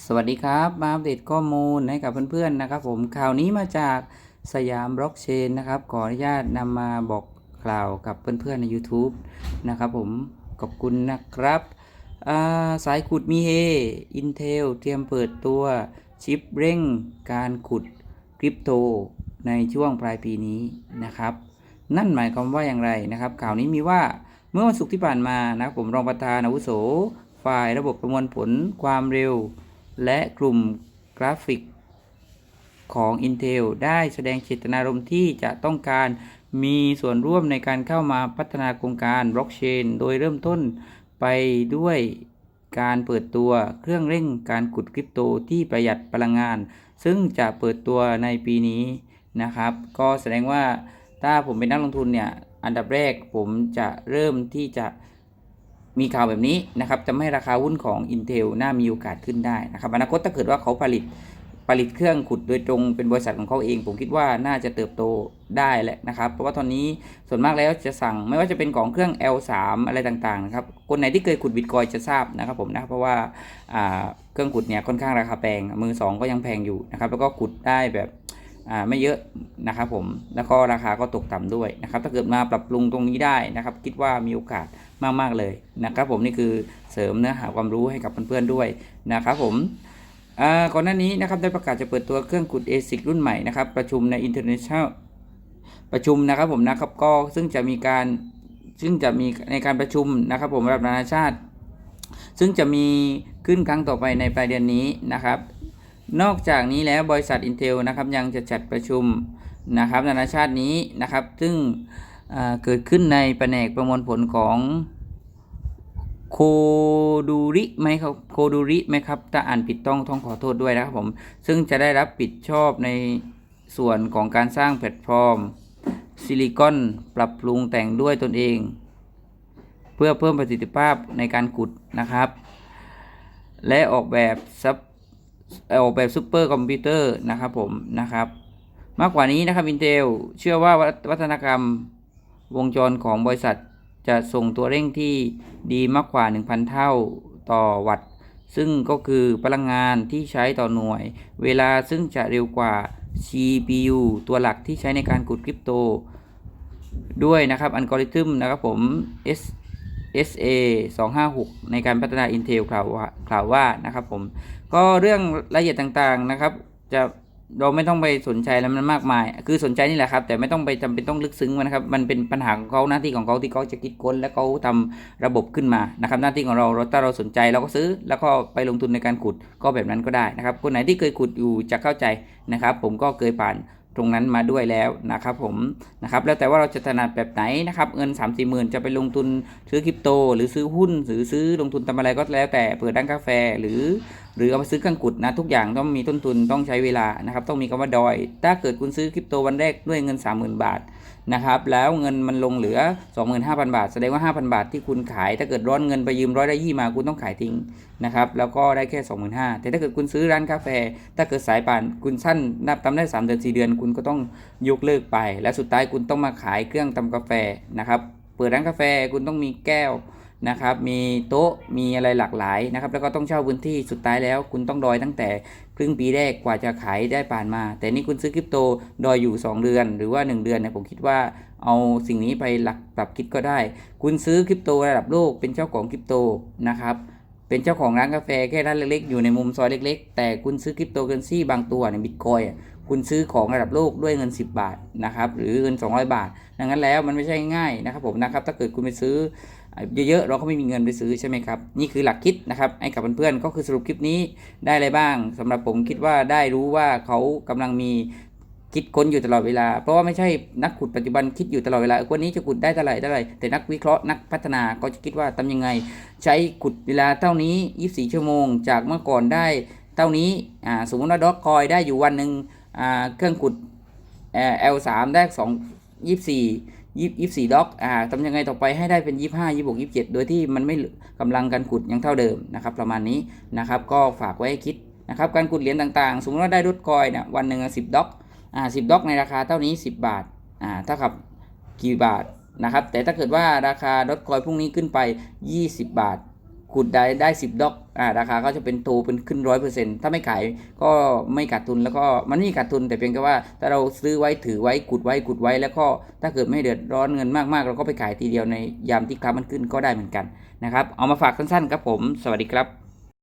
สวัสดีครับ มาอัปเดตข้อมูลให้กับเพื่อนๆนะครับ ผมข่าวนี้มาจากสยามบล็อกเชนนะครับ ขออนุญาตนำมาบอกกล่าวกับเพื่อนๆใน YouTube นะครับผมขอบคุณนะครับาสายขุดมีเฮ Intel เตรียมเปิดตัวชิปเร่งการขุดคริปโตในช่วงปลายปีนี้นะครับ นั่นหมายความว่าอย่างไรนะครับ ข่าวนี้มีว่าเมื่อวันศุกร์ที่ผ่านมานะครับผมรองประธานอาวุโส ฝ่ายระบบประมวลผลความเร็ว และกลุ่มกราฟิกของ Intel ได้แสดงเจตนารมณ์ที่จะต้องการมีส่วนร่วมในการเข้ามาพัฒนาโครงการบล็อกเชนโดยเริ่มต้นไปด้วยการเปิดตัวเครื่องเร่งการขุดคริปโตที่ประหยัดพลังงาน ซึ่งจะเปิดตัวในปีนี้นะครับ ก็แสดงว่าถ้าผมเป็นนักลงทุนเนี่ย อันดับแรกผมจะเริ่มที่จะ มีข่าวแบบนี้นะครับจะไม่ให้ราคาหุ้นของ Intel น่ามีโอกาสขึ้นได้นะครับอนาคตถ้าเกิดว่าเขาผลิตผลิตเครื่องขุดโดยตรงเป็นบริษัทของเขาเอง ผมคิดว่าน่าจะเติบโตได้แหละนะครับ เพราะว่าตอนนี้ส่วนมากแล้วจะสั่งไม่ว่าจะเป็นของเครื่อง L3 อะไรต่างๆนะครับคนไหนที่เคยขุดบิตคอยจะทราบนะครับผมนะเพราะว่าเครื่องขุดเนี่ยค่อนข้างราคาแพงมือสองก็ยังแพงอยู่นะครับแล้วก็ขุดได้แบบ ไม่เยอะนะครับผมแล้วก็ราคาก็ตกต่ำด้วยนะครับ ถ้าเกิดมาปรับปรุงตรงนี้ได้นะครับ คิดว่ามีโอกาสมากๆเลยนะครับ ผมนี่คือเสริมเนื้อหาความรู้ให้กับเพื่อนๆด้วยนะครับผมอ่าก่อนหน้านี้นะครับได้ประกาศจะเปิดตัวเครื่องขุด ASIC รุ่นใหม่นะครับ ประชุมใน International ประชุมนะครับผมนะครับก็ซึ่งจะมีการซึ่งจะมีในการประชุมนะครับ ผมระดับนานาชาติ ซึ่งจะมีขึ้นครั้งต่อไปในปลายเดือนนี้นะครับ นอกจากนี้แล้วบริษัท Intel นะครับยังจะจัดประชุมนะครับนานาชาตินี้นะครับ ซึ่งเกิดขึ้นในแผนกประมวลผลของโคดูริไหมครับโคดูริไหมครับถ้าอ่านผิดต้องต้องขอโทษด้วยนะครับผมซึ่งจะได้รับผิดชอบในส่วนของการสร้างแพลตฟอร์ม ซิลิคอนปรับปรุงแต่งด้วยตนเอง เพื่อเพิ่มประสิทธิภาพในการขุดนะครับ และออกแบบซับ ออกแบบซูเปอร์คอมพิวเตอร์นะครับผมนะครับ มากกว่านี้นะครับ Intel เชื่อว่าวัฒนกรรมวงจรของบริษัทจะส่งตัวเร่งที่ดีมากกว่า 1,000 เท่าต่อวัตต์ ซึ่งก็คือพลังงานที่ใช้ต่อหน่วย เวลาซึ่งจะเร็วกว่า CPU ตัวหลักที่ใช้ในการขุดคริปโต ด้วยนะครับอัลกอริทึมนะครับผม S SA 256 ในการพัฒนา Intel กล่าวว่ากล่าวว่านะครับผม ก็เรื่องรายละเอียดต่างๆนะครับจะเราไม่ต้องไปสนใจแล้วมันมากมาย คือสนใจนี่แหละครับ แต่ไม่ต้องไปจำเป็นต้องลึกซึ้งมันนะครับ มันเป็นปัญหาของเขาหน้าที่ของเขาที่เขาจะคิดค้น และเขาทำระบบขึ้นมานะครับ หน้าที่ของเราเราถ้าเราสนใจเราก็ซื้อ แล้วก็ไปลงทุนในการขุดก็แบบนั้นก็ได้นะครับ คนไหนที่เคยขุดอยู่จะเข้าใจนะครับ ผมก็เคยผ่าน ตรงนั้นมาด้วยแล้วนะครับผมนะครับแล้วแต่ว่าเราจะถนัดแบบไหนนะครับเงิน 3 4หมื่นจะไปลงทุนซื้อคริปโต หรือซื้อหุ้นหรือซื้อลงทุนทำอะไรก็แล้วแต่เปิดร้านกาแฟหรือ หรือเอาไปซื้อเครื่องกุดนะทุกอย่างต้องมีต้นทุนต้องใช้เวลานะครับต้องมีคำว่าดอย ถ้าเกิดคุณซื้อคริปโตวันแรกด้วยเงิน 30,000 บาทนะครับแล้วเงินมันลงเหลือ 25,000 บาท แสดงว่า 5,000 บาทที่คุณขาย ถ้าเกิดร้อนเงินไปยืมร้อยได้ยี่มาคุณต้องขายทิ้งนะครับแล้วก็ได้แค่ 25,000 แต่ถ้าเกิดคุณซื้อร้านกาแฟ ถ้าเกิดสายป่านคุณสั้นนับทำได้3เดือน4เดือนคุณก็ต้องยกเลิกไป และสุดท้ายคุณต้องมาขายเครื่องทำกาแฟนะครับเปิดร้านกาแฟคุณต้องมีแก้ว นะครับมีโต๊ะมีอะไรหลากหลายนะครับแล้วก็ต้องเช่าพื้นที่สุดท้ายแล้ว คุณต้องดอยตั้งแต่ครึ่งปีแรกกว่าจะขายได้ผ่านมา แต่นี่คุณซื้อคริปโตดอยอยู่ 2 เดือน หรือว่า 1 เดือนเนี่ยผมคิดว่าเอาสิ่งนี้ไปหลักปรับคิดก็ได้ คุณซื้อคริปโตระดับโลกเป็นเจ้าของคริปโตนะครับเป็นเจ้าของร้านกาแฟแค่ร้านเล็กๆ อยู่ในมุมซอยเล็ก ๆ แต่คุณซื้อคริปโตเคอเรนซีบางตัวในบิตคอยคุณซื้อของระดับโลกด้วยเงิน 10 บาทนะครับหรือเงิน 200 บาท ดังนั้นแล้วมันไม่ใช่ง่ายนะครับผมนะครับถ้าเกิดคุณไปซื้อ เยอะๆเราก็ไม่มีเงินไปซื้อใช่ไหมครับนี่คือหลักคิดนะครับให้กับเพื่อนๆก็คือสรุปคลิปนี้ได้อะไรบ้างสำหรับผมคิดว่าได้รู้ว่าเขากำลังมีคิดค้นอยู่ตลอดเวลา เพราะว่าไม่ใช่นักขุดปัจจุบันคิดอยู่ตลอดเวลาคนนี้จะขุดได้เท่าไหร่เท่าไหร่แต่นักวิเคราะห์นักพัฒนาก็จะคิดว่าทำยังไง ใช้ขุดเวลาเท่านี้ 24 ชั่วโมง จากเมื่อก่อนได้เท่านี้อ่าสมมติว่าด็อกคอยได้อยู่วันหนึ่งอ่าเครื่องขุดเอ่อ L3 ได้สองยี่สิบสี่ ยี่ยี่สี่ด็อกอ่าทำยังไงต่อไปให้ได้เป็นยี่ห้ายี่หกยี่สิบเจ็ดโดยที่มันไม่กำลังการขุดยังเท่าเดิมนะครับประมาณนี้นะครับก็ฝากไว้ให้คิดนะครับการขุดเหรียญต่างๆ สมมติว่าได้ดดคอยเนี่ยวันหนึ่งสิบด็อกอ่าสิบด็อกในราคาเท่านี้สิบบาทอ่าเท่ากับกี่บาทนะครับแต่ถ้าเกิดว่าราคาดดคอยพรุ่งนี้ขึ้นไป 20 บาท ขุดได้ได้สิบดอกอ่าราคาก็จะเป็นโตเป็นขึ้นร้อยเปอร์เซ็นต์ถ้าไม่ขายก็ไม่ขาดทุนแล้วก็มันไม่ขาดทุนแต่เพียงแค่ว่าถ้าเราซื้อไว้ถือไว้ขุดไว้ขุดไว้แล้วก็ถ้าเกิดไม่เดือดร้อนเงินมากๆ เราก็ไปขายทีเดียวในยามที่ครามันขึ้นก็ได้เหมือนกันนะครับเอามาฝากสั้นๆครับผม สวัสดีครับ